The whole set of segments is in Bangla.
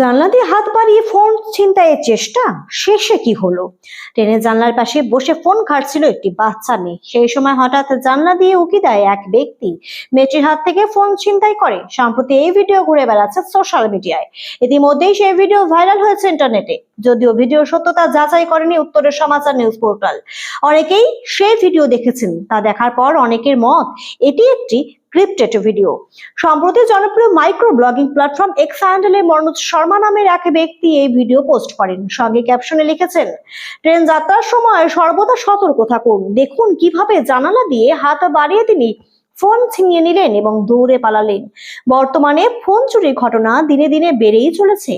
জানলা দিয়ে হাত বাড়িয়ে ফোন ছিনতাইয়ের চেষ্টা? শেষে কি হলো? ট্রেনের জানলার পাশে বসে ফোন ঘাটছিল একটি বাচ্চা মেয়ে। সেই সময় হঠাৎ জানলা দিয়ে উকি দেয় এক ব্যক্তি। মেয়েটির হাত থেকে ফোন ছিনতাই করে। সম্প্রতি এই ভিডিও ঘুরে বেড়াচ্ছে সোশ্যাল মিডিয়ায়। ইতিমধ্যেই সেই ভিডিও ভাইরাল হয়েছে ইন্টারনেটে। যদিও ভিডিও সত্যতা যাচাই করেনি উত্তরের সমাচার নিউজ পোর্টাল। অনেকেই সেই ভিডিও দেখেছেন, তা দেখার পর অনেকের মত এটি একটি ক্রিপ্টেড ভিডিও। সম্প্রতি জনপ্রিয় মাইক্রো ব্লগিং প্ল্যাটফর্ম এক্স হ্যান্ডেলে মনোজ শর্মা নামের এক ব্যক্তি এই ভিডিও পোস্ট করেন। সঙ্গে ক্যাপশনে লিখেছেন, ট্রেন যাত্রার সময় সর্বদা সতর্ক থাকুন। দেখুন কীভাবে জানালা দিয়ে হাত বাড়িয়ে তিনি ফোন ছিনিয়ে নিলেন এবং দৌড়ে পালালেন। বর্তমানে ফোন চুরির ঘটনা দিনে দিনে বেড়েই চলেছে।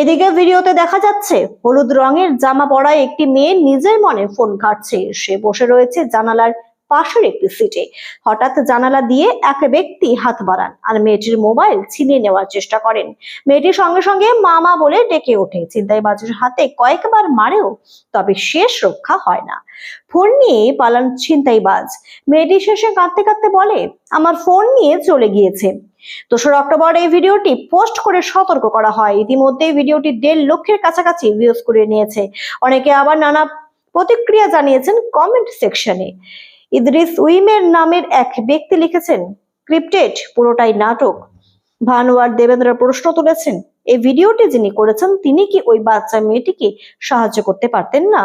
এদিকে ভিডিওতে দেখা যাচ্ছে, হলুদ রঙের জামা পরা একটি মেয়ে নিজের মনে ফোন কাটছে সে বসে রয়েছে জানালার পাশের একটি সিটে। হঠাৎ জানালা দিয়ে এক ব্যক্তি হাত বাড়ান আর মেয়েটির মোবাইল ছিনিয়ে নেওয়ার চেষ্টা করেন। মেয়েটির সঙ্গে সঙ্গে মামা বলে ডেকে ওঠে। চিন্তায় ছিনতাইবাজের হাতে কয়েকবার মারেও তবে শেষ রক্ষা হয় না। ফোন নিয়ে পালান ছিনতাইবাজ। মেয়েটি শেষে কাঁদতে কাঁদতে বলে, আমার ফোন নিয়ে চলে গিয়েছে। দোসরা অক্টোবর এই ভিডিওটি পোস্ট করে সতর্ক করা হয়। ইতিমধ্যে ভিডিওটি দেড় লক্ষের কাছাকাছি ভিউজ করে নিয়েছে। অনেকে আবার নানা প্রতিক্রিয়া জানিয়েছেন কমেন্ট সেকশনে ইদ্রিস উইমের নামের এক ব্যক্তি লিখেছেন ক্রিপ্টেড পুরোটাই নাটক। ভানুয়ার দেবেন্দ্র প্রশ্ন তুলেছেন, এই ভিডিওটি যিনি করেছেন, তিনি কি ওই বাচ্চা মেয়েটিকে সাহায্য করতে পারতেন না?